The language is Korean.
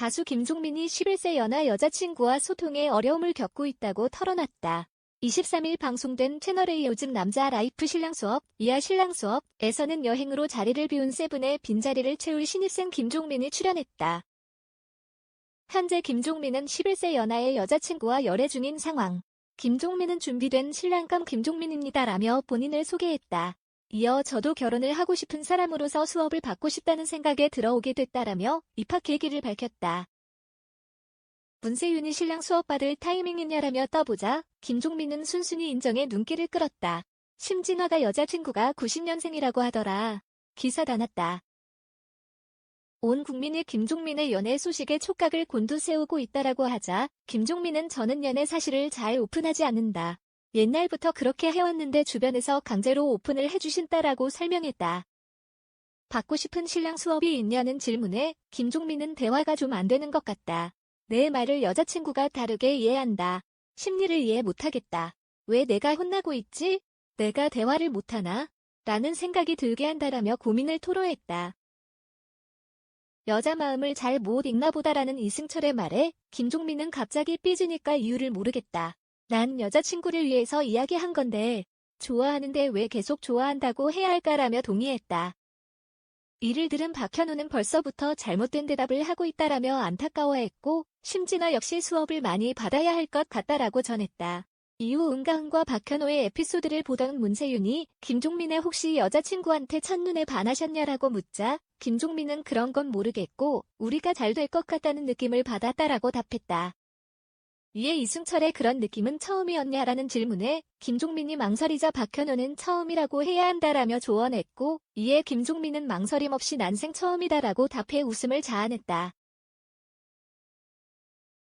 가수 김종민이 11세 연하 여자친구와 소통에 어려움을 겪고 있다고 털어놨다. 23일 방송된 채널A 요즘 남자 라이프 신랑 수업, 이하 신랑 수업에서는 여행으로 자리를 비운 세븐의 빈자리를 채울 신입생 김종민이 출연했다. 현재 김종민은 11세 연하의 여자친구와 열애 중인 상황. 김종민은 준비된 신랑감 김종민입니다라며 본인을 소개했다. 이어 저도 결혼을 하고 싶은 사람으로서 수업을 받고 싶다는 생각에 들어오게 됐다라며 입학 계기를 밝혔다. 문세윤이 신랑 수업 받을 타이밍이냐라며 떠보자 김종민은 순순히 인정해 눈길을 끌었다. 심진화가 여자친구가 90년생이라고 하더라. 기사 다 났다. 온 국민이 김종민의 연애 소식에 촉각을 곤두세우고 있다라고 하자 김종민은 저는 연애 사실을 잘 오픈하지 않는다. 옛날부터 그렇게 해왔는데 주변에서 강제로 오픈을 해주신다라고 설명했다. 받고 싶은 신랑 수업이 있냐는 질문에 김종민은 대화가 좀 안 되는 것 같다. 내 말을 여자친구가 다르게 이해한다. 심리를 이해 못하겠다. 왜 내가 혼나고 있지? 내가 대화를 못하나? 라는 생각이 들게 한다라며 고민을 토로했다. 여자 마음을 잘 못 읽나 보다라는 이승철의 말에 김종민은 갑자기 삐지니까 이유를 모르겠다. 난 여자친구를 위해서 이야기한 건데 좋아하는데 왜 계속 좋아한다고 해야 할까라며 동의했다. 이를 들은 박현우는 벌써부터 잘못된 대답을 하고 있다라며 안타까워했고 심진아 역시 수업을 많이 받아야 할 것 같다라고 전했다. 이후 은가은과 박현호의 에피소드를 보던 문세윤이 김종민의 혹시 여자친구한테 첫눈에 반하셨냐라고 묻자 김종민은 그런 건 모르겠고 우리가 잘 될 것 같다는 느낌을 받았다라고 답했다. 이에 이승철의 그런 느낌은 처음이었냐라는 질문에 김종민이 망설이자 박현호는 처음이라고 해야 한다라며 조언했고 이에 김종민은 망설임 없이 난생 처음이다라고 답해 웃음을 자아냈다.